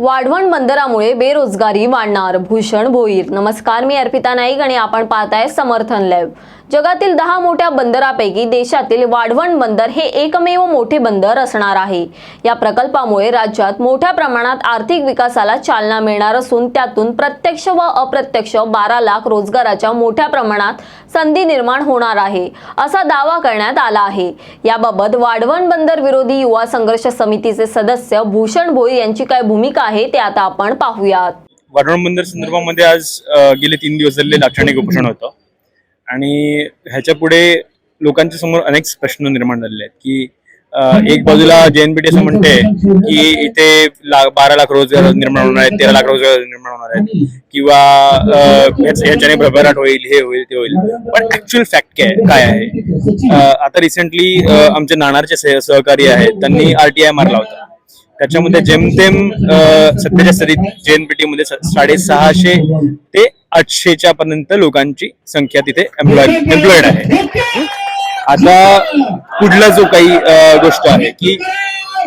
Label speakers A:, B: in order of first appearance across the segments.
A: वाढवण बंदरामुळे बेरोजगारी वाढणार भूषण भोईर. नमस्कार मी अर्पिता नाईक आणि आपण पाहताय समर्थन लाईव्ह जगातील दहा मोठ्या बंदरापैकी देशातील वाढवण बंदर हे एकमेव मोठे बंदर असणार आहे. या प्रकल्पामुळे राज्यात मोठ्या प्रमाणात आर्थिक विकासाला चालना मिळणार असून त्यातून प्रत्यक्ष व अप्रत्यक्ष बारा लाख रोजगाराच्या मोठ्या प्रमाणात संधी निर्माण होणार आहे असा दावा करण्यात आला आहे. याबाबत वाढवण बंदर विरोधी युवा संघर्ष समितीचे सदस्य भूषण भोईर यांची काय भूमिका आहे ते आता आपण पाहूयात.
B: वाढवण बंदर संदर्भामध्ये आज गेले तीन दिवस झालेले लाक्षणिक उपोषण होतं. आणि ह्याच्या पुढे लोकांच्या समोर अनेक प्रश्न निर्माण झालेले आहेत की एक बाजूला जेएनपीटी असं म्हणते की इथे बारा लाख रोजगार निर्माण होणार आहेत तेरा लाख रोजगार निर्माण होणार आहेत. किंवा याच्याने भरभराट होईल हे होईल ते होईल. पण ऍक्च्युअल फॅक्ट काय काय आहे? आता रिसेंटली आमचे नाणारचे सहकारी आहेत त्यांनी आरटीआय मारला होता. त्याच्यामध्ये जेमतेम सध्याच्या स्थितीत जेएनपीटी मध्ये साडेसहाशे ते आठशेच्या पर्यंत लोकांची संख्या तिथे एम्प्लॉय एम्प्लॉईड आहे. आता पुढला जो काही गोष्ट आहे की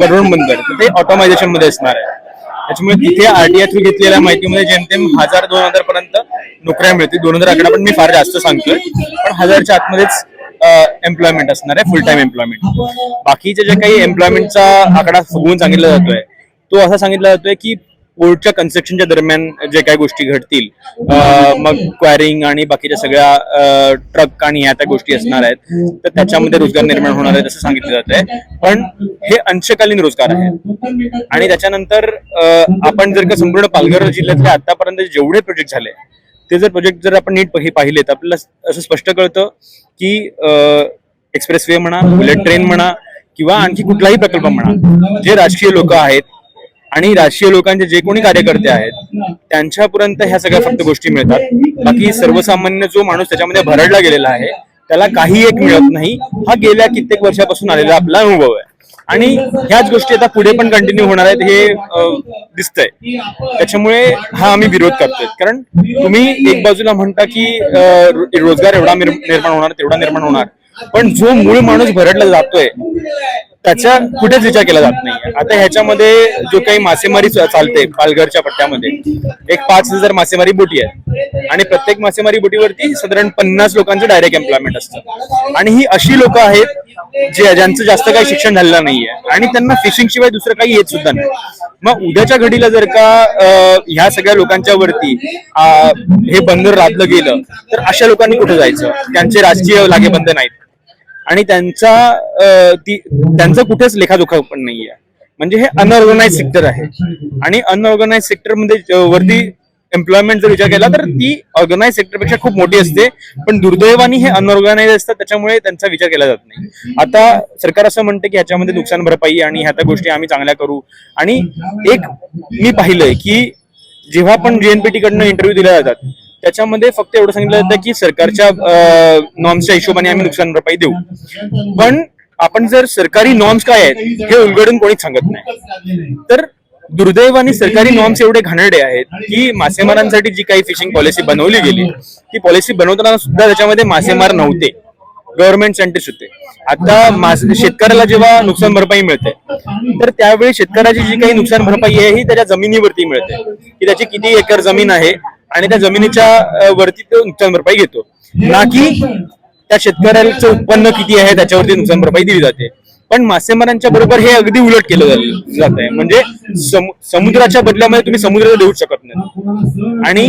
B: वरुण बंदर ते ऑटोमायझेशनमध्ये असणार आहे. त्याच्यामुळे तिथे आरटीआय थ्रू घेतलेल्या माहितीमध्ये जेमतेम हजार दोन हजार पर्यंत नोकऱ्या मिळतील. दोन हजार आकडा पण मी फार जास्त सांगतोय. पण हजारच्या आतमध्येच एम्प्लॉयमेंट असणार आहे फुल टाइम एम्प्लॉयमेंट बाकीचे जे काही एम्प्लॉयमेंटचा आकडा फुगवून सांगितला जातोय तो असा सांगितला जातोय की पोर्टच्या कन्स्ट्रक्शनच्या दरम्यान जे काही गोष्टी घडतील मग क्वायरिंग आणि बाकीच्या सगळ्या ट्रक आणि ह्या त्या गोष्टी असणार आहेत तर त्याच्यामध्ये रोजगार निर्माण होणार आहेत असं सांगितलं जात आहे पण हे अंशकालीन रोजगार आहेत आणि त्याच्यानंतर आपण जर का संपूर्ण पालघर जिल्ह्यातले आतापर्यंत जेवढे प्रोजेक्ट झाले ते जर प्रोजेक्ट जर आपण नीट हे पाहिले तर आपल्याला असं स्पष्ट कळतं की एक्सप्रेस वे म्हणा बुलेट ट्रेन म्हणा किंवा आणखी कुठलाही प्रकल्प म्हणा जे राजकीय लोक आहेत आणि राजकीय लोकांचे जे कोणी कार्यकर्ते आहेत त्यांच्यापर्यंत ह्या सगळ्या फक्त गोष्टी मिळतात. बाकी सर्वसामान्य जो माणूस त्याच्यामध्ये भरडला गेलेला आहे त्याला काही एक मिळत नाही. हा गेल्या कित्येक वर्षापासून आलेला आपला अनुभव आहे. आणि ह्याच गोष्टी आता पुढे पण कंटिन्यू होणार आहेत हे दिसतंय. त्याच्यामुळे हा आम्ही विरोध करतोय. कारण तुम्ही एक बाजूला म्हणता की रोजगार एवढा निर्माण होणार तेवढा निर्माण होणार. पण जो मूळ माणूस भरडला जातोय त्याचा कुठेच विचार केला जात नाही आता ह्याच्यामध्ये जो काही मासेमारी चालते पालघरच्या पट्ट्यामध्ये एक पाच हजार मासेमारी बोटी आहे आणि प्रत्येक मासेमारी बोटीवरती साधारण पन्नास लोकांचं डायरेक्ट एम्प्लॉयमेंट असतं. आणि ही अशी लोक आहेत जे ज्यांचं जास्त काही शिक्षण झालेलं नाहीये. आणि त्यांना फिशिंग शिवाय दुसरं काही येत सुद्धा नाही. मग उद्याच्या घडीला जर का ह्या सगळ्या लोकांच्या वरती हे बंदर राबलं गेलं तर अशा लोकांनी कुठे जायचं? त्यांचे राजकीय लागेबंद नाहीत. आणि त्यांचा त्यांचं कुठेच लेखाजोखा पण नाहीये. म्हणजे हे अनऑर्गनाइज सेक्टर आहे. आणि अनऑर्गनाइज सेक्टरमध्ये वरती एम्प्लॉयमेंट जर विचार केला तर ती ऑर्गनाइज सेक्टरपेक्षा खूप मोठी असते. पण दुर्दैवाने हे अनऑर्गनाइज असतात त्याच्यामुळे त्यांचा विचार केला जात नाही. आता सरकार असं म्हणते की ह्याच्यामध्ये नुकसान भरपाई आणि ह्या त्या गोष्टी आम्ही चांगल्या करू. आणि एक मी पाहिलंय की जेव्हा पण जेएनपीटी कडनं इंटरव्ह्यू दिल्या जातात त्याच्यामध्ये फक्त एवढं सांगितलं जातं की सरकारच्या नॉर्म्सच्या हिशोबाने आम्ही नुकसान भरपाई देऊ. पण आपण जर सरकारी नॉर्म्स काय आहेत हे उलगडून कोणीच सांगत नाही. तर दुर्दैवाने सरकारी नॉर्म्स एवढे घाणेरडे आहेत की मासेमारांसाठी जी काही फिशिंग पॉलिसी बनवली गेली ती पॉलिसी बनवताना सुद्धा त्याच्यामध्ये मासेमार नव्हते. गव्हर्नमेंट सायंटिस्ट होते. आता शेतकऱ्याला जेव्हा नुकसान भरपाई मिळते तर त्यावेळी शेतकऱ्याची जी काही नुकसान भरपाई आहे ही त्याच्या जमिनीवरती मिळते. की त्याची किती एकर जमीन आहे आणि त्या जमिनीच्या वरती तो नुकसान भरपाई घेतो. ना की त्या शेतकऱ्याचं उत्पन्न किती आहे त्याच्यावरती नुकसान भरपाई दिली जाते. पण मासेमारांच्या बरोबर हे अगदी उलट केलं जात आहे म्हणजे समु- समुद्राच्या बदल्यामध्ये तुम्ही समुद्राला देऊ शकत नाही. आणि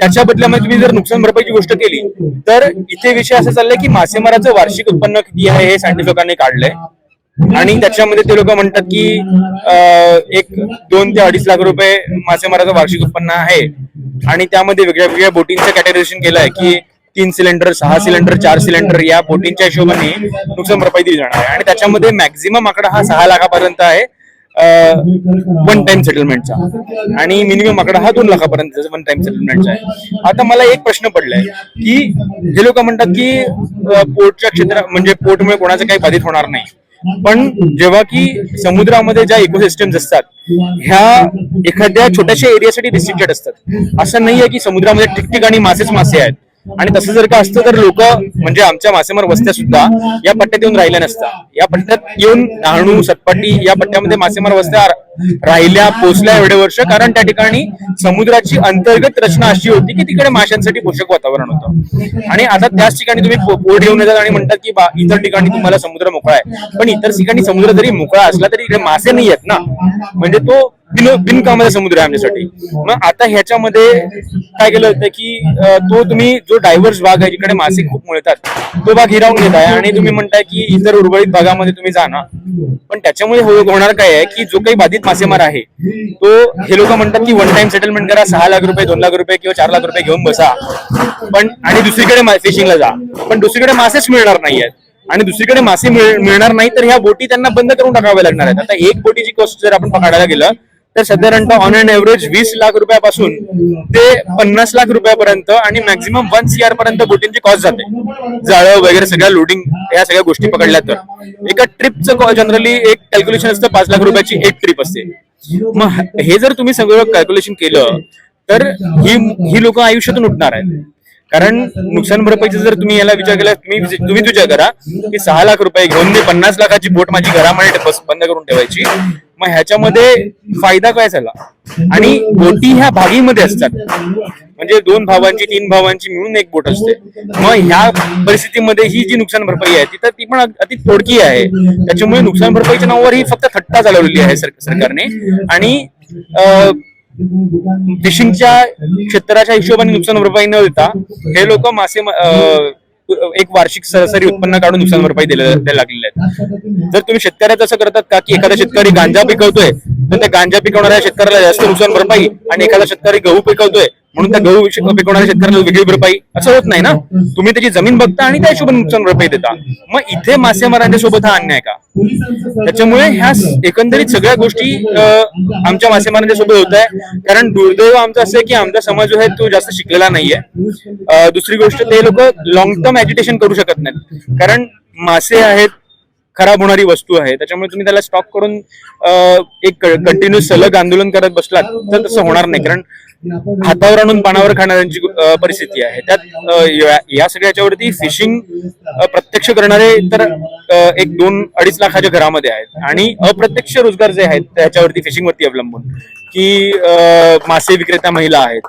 B: त्याच्या बदल्यामध्ये तुम्ही जर नुकसान भरपाईची गोष्ट केली तर इथे विषय असं चाललाय की मासेमाराचं वार्षिक उत्पन्न किती आहे हे सायंटिफिकांनी लोकांनी काढलंय. आणि त्याच्यामध्ये ते लोक म्हणतात की एक दोन ते अडीच लाख रुपये मासेमाराचं वार्षिक उत्पन्न आहे. आणि त्यामध्ये वेगळ्या वेगळ्या बोटींचं कॅटेगरायझेशन केलं आहे की तीन सिलेंडर सहा सिलेंडर चार सिलेंडर या बोटींच्या हिशोबाने नुकसान भरपाई दिली जाणार आहे. आणि त्याच्यामध्ये मॅक्झिमम आकडा हा सहा लाखापर्यंत आहे वन टाइम सेटलमेंटचा आणि मिनिमम आकडा हा दोन लाखापर्यंत वन टाइम सेटलमेंटचा आहे. आता मला एक प्रश्न पडलाय की हे लोक म्हणतात की पोर्टच्या क्षेत्रात म्हणजे पोर्टमुळे कोणाचं काही बाधित होणार नाही. पण जेव्हा की समुद्रामध्ये ज्या इकोसिस्टम्स असतात ह्या एखाद्या छोट्याशा एरियासाठी रिस्ट्रिक्टेड असतात. असं नाहीये की समुद्रामध्ये ठिकठिकाणी मासेच मासे आहेत. आणि तसं जर का असतं तर लोक म्हणजे आमच्या मासेमार वस्त्या सुद्धा या पट्ट्यात येऊन राहिल्या नसत्या या पट्ट्यात येऊन डहाणू सटपट्टी या पट्ट्यामध्ये मासेमार वस्त्या राहिल्या पोचल्या एवढे वर्ष. कारण त्या ठिकाणी समुद्राची अंतर्गत रचना अशी होती की तिकडे माशांसाठी पोषक वातावरण होतं. आणि आता त्याच ठिकाणी तुम्ही पो- पोट घेऊन येतात आणि म्हणतात की बा- इतर ठिकाणी तुम्हाला समुद्र मोकळा आहे. पण इतर ठिकाणी समुद्र जरी मोकळा असला तरी इकडे मासे नाही आहेत ना. म्हणजे तो बिन बिनकामाचा समुद्र आहे आमच्यासाठी. मग आता ह्याच्यामध्ये काय केलं होतं की तो तुम्ही जो डायव्हर्स भाग आहे जिकडे मासे खूप मिळतात तो भाग हिरावून घेताय आणि तुम्ही म्हणताय की इतर उर्वरित भागामध्ये तुम्ही जा ना. पण त्याच्यामुळे हो- होणार काय आहे की जो काही बाधित मासेमार आहे तो हे लोक म्हणतात की वन टाइम सेटलमेंट करा सहा लाख रुपये दोन लाख रुपये किंवा चार लाख रुपये घेऊन बसा. पण आणि दुसरीकडे फिशिंगला जा. पण दुसरीकडे मासेच मिळणार नाहीयेत आणि दुसरीकडे मासे मिळणार नाही तर ह्या बोटी त्यांना बंद करून टाकाव्या लागणार आहेत. आता एक बोटीची कॉस्ट जर आपण पकडायला गेलं तर साधारणतः ऑन अँड एव्हरेज वीस लाख रुपयापासून ते पन्नास लाख रुपयापर्यंत आणि मॅक्झिमम वन सीआर पर्यंत बोटींची कॉस्ट जाते. जाळं वगैरे सगळ्या लोडिंग या सगळ्या गोष्टी पकडल्या तर. एका ट्रिपचं जनरली एक कॅल्क्युलेशन असतं पाच लाख रुपयाची एक ट्रिप असते. मग हे जर तुम्ही सगळं कॅल्क्युलेशन केलं तर ही ही लोक आयुष्यातून उठणार आहेत. कारण नुकसान भरपाईचा जर तुम्ही याला विचार केला तुम्ही तुम्ही विचार करा की सहा लाख रुपये घेऊन मी पन्नास लाखाची बोट माझी घरामध्ये बस बंद करून ठेवायची. मग ह्याच्यामध्ये फायदा काय झाला? आणि बोटी ह्या भागीमध्ये असतात. म्हणजे दोन भावांची तीन भावांची मिळून एक बोट असते. मग ह्या परिस्थितीमध्ये ही जी नुकसान भरपाई आहे ती तर ती पण अति थोडकी आहे. त्याच्यामुळे नुकसान भरपाईच्या नावावर ही फक्त थट्टा चालवलेली आहे सरकारने. आणि फिशिंगच्या क्षेत्राच्या हिशोबाने नुकसान भरपाई न देता हे लोक मासे एक वार्षिक सरासरी उत्पन्न काढून नुकसान भरपाई द्यायला द्यायला लागलेले आहेत. जर तुम्ही शेतकऱ्याचं असं करतात का की एखादा शेतकरी गांजा पिकवतोय तर त्या गांजा पिकवणाऱ्या शेतकऱ्याला जास्त नुकसान भरपाई आणि एखादा शेतकरी गहू पिकवतोय म्हणून त्या गहू पिकवणाऱ्या शेतकऱ्यांना वेगळी भरपाई असं होत नाही ना? तुम्ही त्याची जमीन बघता आणि त्या हिशोबाने नुकसान भरपाई देता. मग इथे मासेमारांच्या सोबत हा अन्याय का? त्याच्यामुळे ह्या एकंदरीत सगळ्या गोष्टी आमच्या मासेमारांच्या सोबत होत आहे. कारण दुर्दैव आमचं असं आहे की आमचा समाज जो आहे तो जास्त शिकलेला नाहीये. दुसरी गोष्ट ते लोक लॉंग टर्म एज्युटेशन करू शकत नाहीत. कारण मासे आहेत खराब होणारी वस्तू आहे. त्याच्यामुळे तुम्ही त्याला स्टॉक करून एक कंटिन्यू सलग आंदोलन करत बसलात तर तसं होणार नाही. कारण हातावर आणून पानावर खाणाऱ्यांची परिस्थिती आहे. त्यात या- सगळ्याच्यावरती फिशिंग प्रत्यक्ष करणारे तर एक दोन अडीच लाखाच्या घरामध्ये आहेत. आणि अप्रत्यक्ष रोजगार जे आहेत त्याच्यावरती फिशिंग वरती अवलंबून. की मासे विक्रेता महिला आहेत.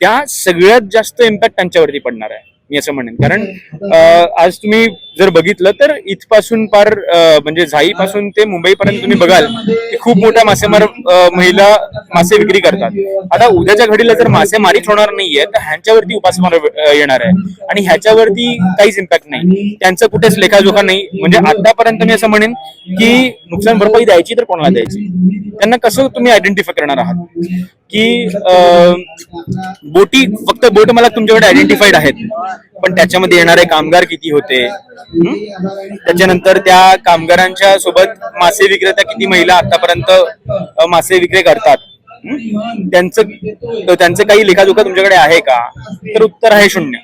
B: त्या सगळ्यात जास्त इम्पॅक्ट त्यांच्यावरती पडणार आहे. मी असं म्हणेन. कारण आज तुम्ही जर बघितलं तर इथपासून पार म्हणजे झाईपासून ते मुंबईपर्यंत तुम्ही बघाल की खूप मोठ्या मासेमार महिला मासे विक्री करतात. आता उद्याच्या घडीला जर मासेमारीच होणार नाहीये तर ह्यांच्यावरती उपासमार येणार आहे. आणि ह्याच्यावरती काहीच इम्पॅक्ट नाही. त्यांचं कुठेच लेखाजोखा नाही. म्हणजे आतापर्यंत मी असं म्हणेन की नुकसान भरपाई द्यायची तर कोणाला द्यायची? त्यांना कसं तुम्ही आयडेंटिफाय करणार आहात? की बोटी फक्त बोट मला तुमच्याकडे आयडेंटिफाईड आहेत. पण त्याच्यामध्ये येणारे कामगार किती होते? त्याच्यानंतर त्या कामगारांच्या सोबत मासे विक्रेता किती महिला आतापर्यंत मासे विक्रे करतात? त्यांचं त्यांचं काही लेखाजोखा तुमच्याकडे आहे का? तर उत्तर आहे शून्य.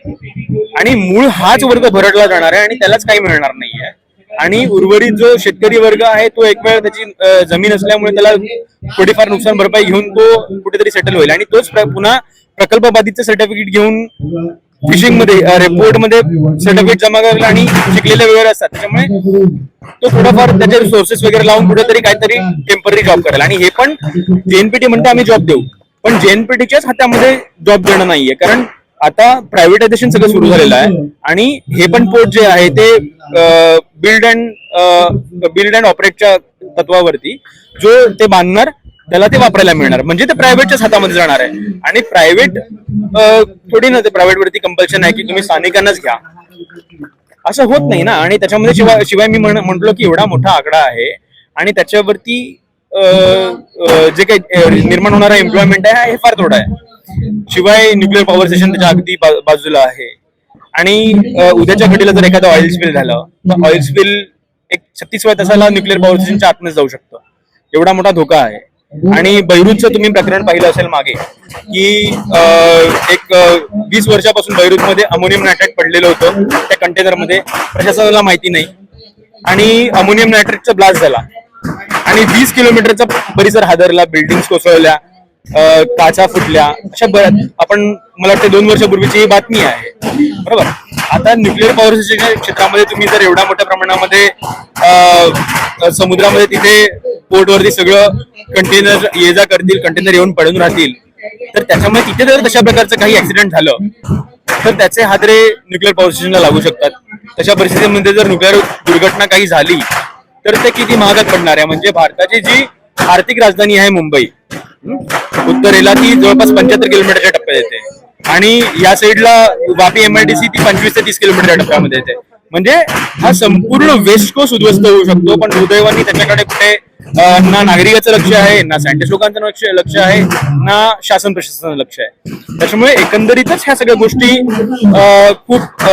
B: आणि मूळ हाच वर्ग भरडला जाणार आहे आणि त्यालाच काही मिळणार नाहीये. आणि उर्वरित जो शेतकरी वर्ग आहे तो एक वेळ त्याची जमीन असल्यामुळे त्याला थोडीफार नुकसान भरपाई घेऊन तो कुठेतरी सेटल होईल. आणि तोच पुन्हा प्रकल्प बाधितचं सर्टिफिकेट घेऊन फिशिंगमध्ये रेपोर्टमध्ये सर्टिफिकेट जमा करेल आणि शिकलेले वगैरे असतात. त्याच्यामुळे तो थोडाफार त्याचे सोर्सेस वगैरे लावून कुठेतरी काहीतरी टेंपररी जॉब करेल आणि हे पण जेएनपीटी म्हणते आम्ही जॉब देऊ. पण जेएनपीटीच्याच हातामध्ये जॉब देणं नाहीये. कारण आता प्रायव्हेटायझेशन सगळं सुरू झालेलं आहे. आणि हे पण पोर्ट जे आहे ते बिल्ड अँड बिल्ड अँड ऑपरेटच्या तत्वावरती जो ते बांधणार त्याला ते वापरायला मिळणार. म्हणजे ते प्रायव्हेटच्याच हातामध्ये जाणार आहे. आणि प्रायव्हेट थोडी ना ते प्रायव्हेट वरती कंपल्शन आहे की तुम्ही स्थानिकांनाच घ्या. असं होत नाही ना. आणि त्याच्यामध्ये शिवाय शिवाय मी म्हटलो म्हंटलो की एवढा मोठा आकडा आहे. आणि त्याच्यावरती जे काही निर्माण होणारा एम्प्लॉयमेंट आहे हे फार थोडा आहे. शिवाय न्यूक्लिअर पॉवर स्टेशन त्याच्या अगदी बाजूला आहे. आणि उद्याच्या घडीला जर एखादं ऑइल स्पिल झालं तर ऑइल स्पिल एक छत्तीसव्या तासाला न्यूक्लिअर पॉवर स्टेशनच्या आतमध्ये जाऊ शकतं. एवढा मोठा धोका आहे. आणि बैरूतचं तुम्ही प्रकरण पाहिलं असेल मागे की एक वीस वर्षापासून बैरूत मध्ये अमोनियम नायट्रेट पडलेलं होतं. त्या कंटेनरमध्ये प्रशासनाला माहिती नाही. आणि अमोनियम नायट्रेटचा ब्लास्ट झाला. आणि वीस किलोमीटरचा परिसर हादरला बिल्डिंग कोसळल्या. काचा फुटल्या अशा बऱ्याच आपण मला वाटतं दोन वर्षापूर्वीची ही बातमी आहे. बरोबर? आता न्यूक्लिअर पॉवर स्टेशन क्षेत्रामध्ये तुम्ही जर एवढ्या मोठ्या प्रमाणामध्ये समुद्रामध्ये तिथे पोर्टवरती सगळं कंटेनर ये जा करतील कंटेनर येऊन पडून राहतील तर त्याच्यामुळे तिथे जर तशा प्रकारचं काही ऍक्सिडेंट झालं तर त्याचे हादरे न्यूक्लिअर पॉवर स्टेशनला लागू शकतात. तशा परिस्थितीमध्ये जर न्यूक्लिअर दुर्घटना काही झाली तर ते किती महागात पडणार आहे? म्हणजे भारताची जी आर्थिक राजधानी आहे मुंबई उत्तरेला ती जवळपास पंच्याहत्तर किलोमीटरच्या टप्प्यात येते. आणि या साईडला वापी एमआयडीसी ती पंचवीस ते तीस किलोमीटरच्या टप्प्यामध्ये येते. म्हणजे हा संपूर्ण वेस्ट कोस्ट उद्ध्वस्त होऊ शकतो पण दुर्दैवानी त्याच्याकडे कुठे ना नागरिकाचं लक्ष आहे ना सायंटिस्ट लोकांचं लक्ष लक्ष आहे ना शासन प्रशासनाचं लक्ष आहे. त्याच्यामुळे एकंदरीतच ह्या सगळ्या गोष्टी खूप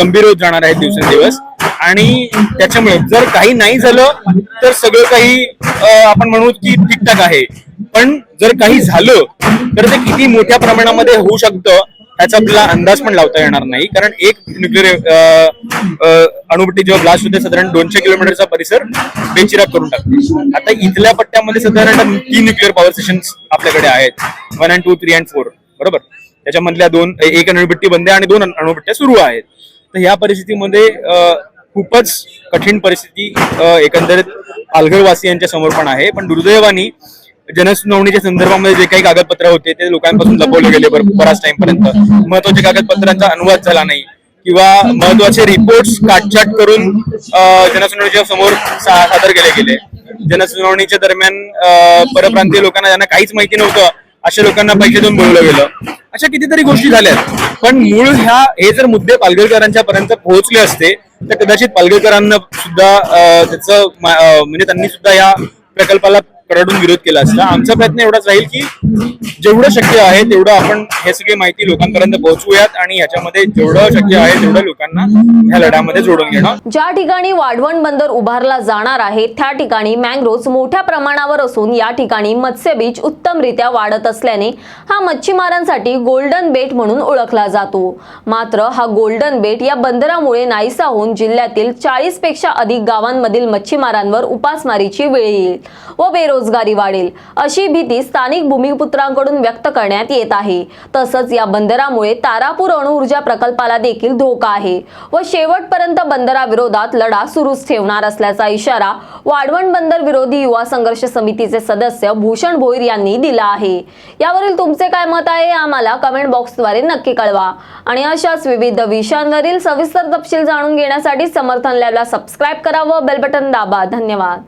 B: गंभीर होत जाणार आहेत दिवसेंदिवस. आणि त्याच्यामुळे जर काही नाही झालं तर सगळं काही आपण म्हणू की ठीकठाक आहे. पण जर काही झालं तर ते किती मोठ्या प्रमाणामध्ये होऊ शकतं त्याचा आपल्याला अंदाज पण लावता येणार नाही. कारण एक न्यूक्लिअर अणुभट्टी जेव्हा ब्लास्ट होते साधारण दोनशे किलोमीटरचा परिसर बेचिराग करून टाकतो. आता इथल्या पट्ट्यामध्ये साधारण तीन न्यूक्लिअर पॉवर स्टेशन आपल्याकडे आहेत. One and two three and four बरोबर? त्याच्यामधल्या दोन एक अणुभट्टी बंद आहे आणि दोन अणुभट्ट्या सुरू आहेत. तर ह्या परिस्थितीमध्ये खूपच कठीण परिस्थिती एकंदरीत पालघरवासियांच्या समोर पण आहे. पण दुर्दैवानी जनसुनावणीच्या संदर्भामध्ये जे काही कागदपत्र होते ते लोकांपासून लपवले गेले बराच टाइम पर्यंत. महत्त्वाच्या कागदपत्रांचा अनुवाद झाला नाही. किंवा महत्त्वाचे रिपोर्ट्स काटछाट करून जनसुनावणीच्या समोर सादर केले गेले. जनसुनावणीच्या दरम्यान परप्रांतीय लोकांना ज्यांना काहीच माहिती नव्हतं अशा लोकांना पैसे देऊन बोलवलं गेलं. अशा कितीतरी गोष्टी झाल्यात. पण मूळ ह्या हे जर मुद्दे पालघरकरांच्या पर्यंत पोहोचले असते तर कदाचित पालघरकरांना सुद्धा त्याचं म्हणजे त्यांनी सुद्धा या प्रकल्पाला कडाडून विरोध केला असता. आमचा प्रयत्न एवढाच राहील की जेवढं शक्य आहे तेवढं आपण हे सगळी माहिती लोकांपर्यंत पोहोचवूयात आणि ह्याच्यामध्ये जेवढं शक्य आहे तेवढं लोकांना ह्या लढ्यामध्ये जोडून घेणं
A: ज्या ठिकाणी वाढवण बंदर उभारला जाणार आहे त्या ठिकाणी मँग्रोव्ज मोठ्या प्रमाणावर असून या ठिकाणी मत्स्य बीज उत्तमरित्या वाढत असल्याने हा मच्छीमारांसाठी गोल्डन बेट म्हणून ओळखला जातो. मात्र हा गोल्डन बेट या बंदरामुळे नाहीसा होऊन जिल्ह्यातील चाळीसपेक्षा अधिक गावांमधील मच्छीमारांवर उपासमारीची वेळ येईल व बेरोजगारी वाढेल अशी भीती स्थानिक भूमिपुत्रांकडून व्यक्त करण्यात येत आहे. तसंच या बंदरामुळे तारापूर अणुऊर्जा प्रकल्पाला देखील धोका आहे व शेवटपर्यंत बंदराविरोधात लढा सुरूच ठेवणार असल्याचा इशारा वाढवण बंदर विरोधी युवा संघर्ष समितीचे सदस्य भूषण भोईर यांनी दिला आहे. यावरील तुमचे काय मत आहे आम्हाला कमेंट बॉक्सद्वारे नक्की कळवा. आणि अशाच विविध विषयांवरील सविस्तर तपशील जाणून घेण्यासाठी समर्थन लॅबला सबस्क्राईब करा व बेल बटन दाबा. धन्यवाद.